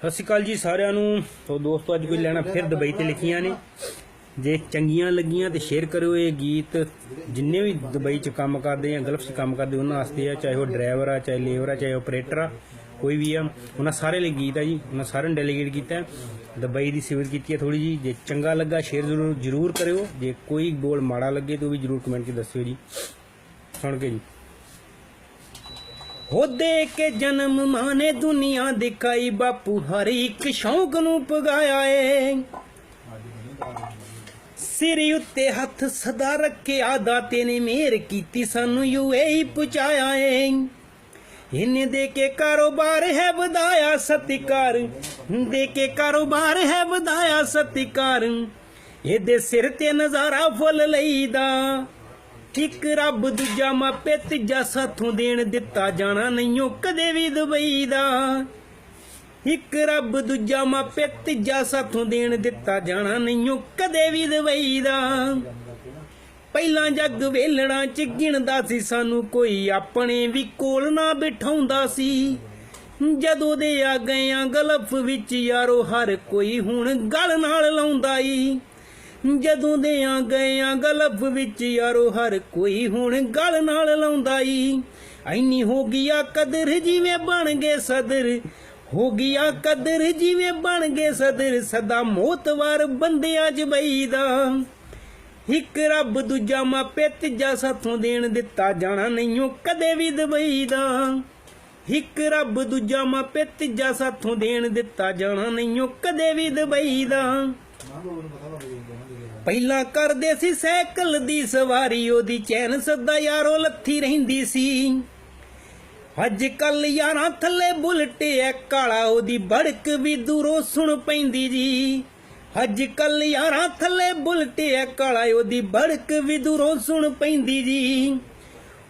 ਸਤਿ ਸ਼੍ਰੀ ਅਕਾਲ ਜੀ ਸਾਰਿਆਂ ਨੂੰ। ਤੋ ਦੋਸਤੋ ਅੱਜ ਕੋਈ ਲੈਣਾ ਫਿਰ ਦੁਬਈ ਤੇ ਲਿਖੀਆਂ ਨੇ। ਜੇ ਚੰਗੀਆਂ ਲੱਗੀਆਂ ਤੇ ਸ਼ੇਅਰ ਕਰਿਓ ਇਹ ਗੀਤ। ਜਿੰਨੇ ਵੀ ਦੁਬਈ ਚ ਕੰਮ ਕਰਦੇ ਆ ਗਲਫ ਚ ਕੰਮ ਕਰਦੇ ਉਹਨਾਂ ਵਾਸਤੇ ਆ ਚਾਹੇ ਉਹ ਡਰਾਈਵਰ ਆ ਚਾਹੇ ਲੇਬਰ ਆ ਚਾਹੇ ਆਪਰੇਟਰ ਆ ਕੋਈ ਵੀ ਆ ਉਹਨਾਂ ਸਾਰੇ ਲਈ ਗੀਤ ਆ ਜੀ। ਉਹਨਾਂ ਸਾਰਿਆਂ ਨੂੰ ਡੈਲੀਗੇਟ ਕੀਤਾ। ਦੁਬਈ ਦੀ ਸਿਵਲ ਕੀਤੀ ਹੈ ਥੋੜੀ ਜੀ ਜੇ ਚੰਗਾ ਲੱਗਾ ਸ਼ੇਅਰ ਜ਼ਰੂਰ ਜ਼ਰੂਰ ਕਰਿਓ। ਜੇ ਕੋਈ ਬੋਲ ਮਾੜਾ ਲੱਗੇ ਤਾਂ ਉਹ ਵੀ ਜ਼ਰੂਰ ਕਮੈਂਟ 'ਚ ਦੱਸਿਓ ਜੀ। ਸੁਣ ਕੇ ਜੀ। ਹੋ ਦੇ ਕੇ ਜਨਮ ਮਾਨੇ ਦੁਨੀਆ ਦਿਖਾਈ, ਬਾਪੂ ਹਰ ਇੱਕ ਸ਼ੌਂਕ ਨੂੰ ਪਗਾਇਆ ਏ। ਸਿਰ ਉੱਤੇ ਹੱਥ ਸਦਾ ਰੱਖਿਆ ਦਾਤੇ ਨੇ ਮਿਹਰ ਕੀਤੀ, ਸਾਨੂੰ ਯੂਏਈ ਪਹੁੰਚਾਇਆ ਏ। ਇਹਨੇ ਦੇ ਕੇ ਕਾਰੋਬਾਰ ਹੈ ਵਧਾਇਆ ਸਤਿਕਾਰ, ਦੇ ਕੇ ਕਾਰੋਬਾਰ ਹੈ ਵਧਾਇਆ ਸਤਿਕਾਰ, ਇਹਦੇ ਸਿਰ ਤੇ ਨਜ਼ਾਰਾ ਫੁੱਲ ਲਈਦਾ। ਇੱਕ ਰੱਬ ਦੂਜਾ ਮਾਪੇ ਤੀਜਾ ਸਾਥੋਂ ਦੇਣ ਦਿੱਤਾ ਜਾਣਾ ਨਹੀਂਓ ਕਦੇ ਵੀ ਦੁਬਈ ਦਾ। ਇੱਕ ਰੱਬ ਦੂਜਾ ਮਾਪੇ ਤੀਜਾ ਸਾਥੋਂ ਦੇਣ ਦਿੱਤਾ ਜਾਣਾ ਨਹੀਂਓ ਕਦੇ ਵੀ ਦੁਬਈ ਦਾ। ਪਹਿਲਾਂ ਜੱਗ ਵੇਲਣਾ ਚ ਗਿਣਦਾ ਸੀ, ਸਾਨੂੰ ਕੋਈ ਆਪਣੇ ਵੀ ਕੋਲ ਨਾ ਬਿਠਾਉਂਦਾ ਸੀ। ਜਦੋਂ ਦੇ ਆ ਗਏ ਆ ਗਲਫ ਵਿੱਚ, ਯਾਰੋ ਹਰ ਕੋਈ ਹੁਣ ਗਲ ਨਾਲ ਲਾਉਂਦਾ ਈ। ਜਦੋਂ ਦੇ ਆ ਗਏ ਆ ਗਲਫ ਵਿੱਚ ਯਾਰੋ ਹਰ ਕੋਈ ਹੁਣ ਗਲ ਨਾਲ ਲਾਉਂਦਾ ਈ ਐਨੀ ਹੋ ਗਿਆ ਕਦਰ ਜਿਵੇਂ ਬਣ ਗਏ ਸਦਰ, ਹੋ ਗਿਆ ਕਦਰ ਜਿਵੇਂ ਬਣ ਗਏ ਸਦਰ, ਸਦਾ ਮੋਤਵਾਰ ਬੰਦਿਆਂ ਚ ਬਈਦਾ। ਇੱਕ ਰੱਬ ਦੂਜਾ ਮਾਪੇ ਤੀਜਾ ਸਾਥੋਂ ਦੇਣ ਦਿੱਤਾ, ਜਾਣਾ ਨਹੀਂਓ ਕਦੇ ਵੀ ਦਬਈ ਦਾ ਇੱਕ ਰੱਬ ਦੂਜਾ ਮਾਪੇ ਤੀਜਾ ਸਾਥੋਂ ਦੇਣ ਦਿੱਤਾ, ਜਾਣਾ ਨਹੀਂਓ ਕਦੇ ਵੀ ਦਬਈ ਦਾ ਪਹਿਲਾਂ ਕਰਦੇ ਸੀ ਸਾਈਕਲ ਦੀ ਸਵਾਰੀ, ਉਹਦੀ ਚੈਨ ਸਦਾ ਯਾਰੋ ਲੱਥੀ ਰਹਿੰਦੀ ਸੀ। ਅੱਜ ਕੱਲ ਯਾਰਾਂ ਥੱਲੇ ਬੁਲਟ ਐ, ਕਾਲਾ ਉਹਦੀ ਬੜਕ ਵੀ ਦੂਰੋਂ ਸੁਣ ਪੈਂਦੀ ਜੀ। ਅੱਜ ਕੱਲ ਯਾਰਾਂ ਥੱਲੇ ਬੁਲਟ ਐ, ਕਾਲਾ ਉਹਦੀ ਬੜਕ ਵੀ ਦੂਰੋਂ ਸੁਣ ਪੈਂਦੀ ਜੀ।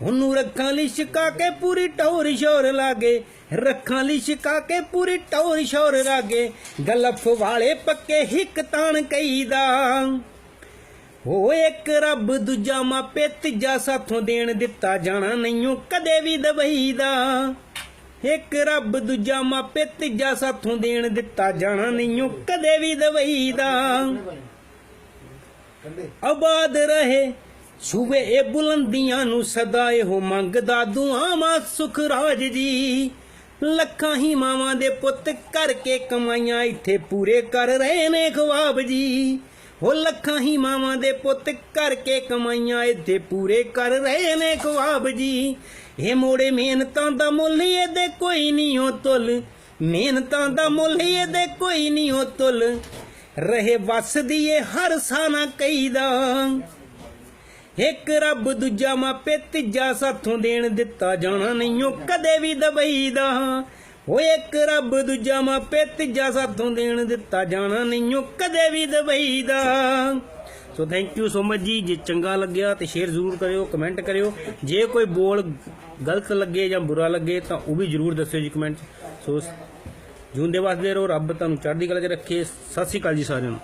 ਉਹਨੂੰ ਰੱਖਾਂ ਲਈ ਛਕਾ ਕੇ ਪੂਰੀ ਟੌਰ ਸ਼ੋਰ ਲਾਗੇ ਰੱਖਾਂ ਲਈ ਛਕਾ ਕੇ ਪੂਰੀ ਟੌਰ ਸ਼ੋਰ ਲਾਗੇ ਗਲਫ ਵਾਲੇ ਪੱਕੇ ਹਿੱਕ ਤਾਣ ਕਈਦਾ ਹੋ ਇੱਕ ਰੱਬ ਦੂਜਾ ਮਾਪੇ ਤੀਜਾ ਸਾਥੋਂ ਦੇਣ ਦਿੱਤਾ ਜਾਣਾ ਨਹੀਂਓ ਕਦੇ ਵੀ ਦਬਈ ਦਾ ਇੱਕ ਰੱਬ ਦੂਜਾ ਮਾਪੇ ਤੀਜਾ ਸਾਥੋਂ ਦੇਣ ਦਿੱਤਾ ਜਾਣਾ ਨਹੀਂਓ ਕਦੇ ਵੀ ਦਬਈ ਦਾ ਆਬਾਦ ਰਹੇ ਸੂਬੇ ਇਹ ਬੁਲੰਦੀਆਂ ਨੂੰ ਸਦਾ ਇਹੋ ਮੰਗਦਾ ਦੁਆਵਾਂ ਸੁਖ ਰਾਜ ਜੀ। ਲੱਖਾਂ ਹੀ ਮਾਵਾਂ ਦੇ ਪੁੱਤ ਕਰਕੇ ਕਮਾਈਆਂ ਇੱਥੇ ਪੂਰੇ ਕਰ ਰਹੇ ਨੇ ਖਵਾਬ ਜੀ। ਉਹ ਲੱਖਾਂ ਹੀ ਮਾਵਾਂ ਦੇ ਪੁੱਤ ਕਰਕੇ ਕਮਾਈਆਂ ਇੱਥੇ ਪੂਰੇ ਕਰ ਰਹੇ ਨੇ ਖਵਾਬ ਜੀ। ਇਹ ਮੋੜੇ ਮਿਹਨਤਾਂ ਦਾ ਮੁੱਲ ਇਹਦੇ ਕੋਈ ਨਹੀਂ ਹੋ ਤੁਲ। ਮਿਹਨਤਾਂ ਦਾ ਮੁੱਲ ਇਹਦੇ ਕੋਈ ਨਹੀਂ ਹੋ ਤੁਲ। ਰਹੇ ਵਸਦੀ ਏ ਹਰ ਸਾਨਾ ਕਈਦਾ ਇੱਕ ਰੱਬ ਦੂਜਾ ਮਾਪੇ ਤੀਜਾ ਸਾਥੋਂ ਦੇਣ ਦਿੱਤਾ ਜਾਣਾ ਨਹੀਂਓ ਕਦੇ ਵੀ ਦਬਈ ਦਾ ਉਹ ਇੱਕ ਰੱਬ ਦੂਜਾ ਮਾਪੇ ਤੀਜਾ ਸਾਥੋਂ ਦੇਣ ਦਿੱਤਾ ਜਾਣਾ ਨਹੀਂਓ ਕਦੇ ਵੀ Dubai the so thank you so much ਜੀ। ਜੇ ਚੰਗਾ ਲੱਗਿਆ ਤੇ ਸ਼ੇਅਰ ਜ਼ਰੂਰ ਕਰਿਓ ਕਮੈਂਟ ਕਰਿਓ। ਜੇ ਕੋਈ ਬੋਲ ਗਲਤ ਲੱਗੇ ਜਾਂ ਬੁਰਾ ਲੱਗੇ ਤਾਂ ਉਹ ਵੀ ਜ਼ਰੂਰ ਦੱਸਿਓ ਜੀ ਕਮੈਂਟ ਸੋ ਜੂਨ ਦੇ ਵਾਸਤੇ ਰਹੋ, ਰੱਬ ਤੁਹਾਨੂੰ ਚੜ੍ਹਦੀ ਕਲਾ 'ਚ ਰੱਖੇ। ਸਤਿ ਸ਼੍ਰੀ ਅਕਾਲ ਜੀ ਸਾਰਿਆਂ ਨੂੰ।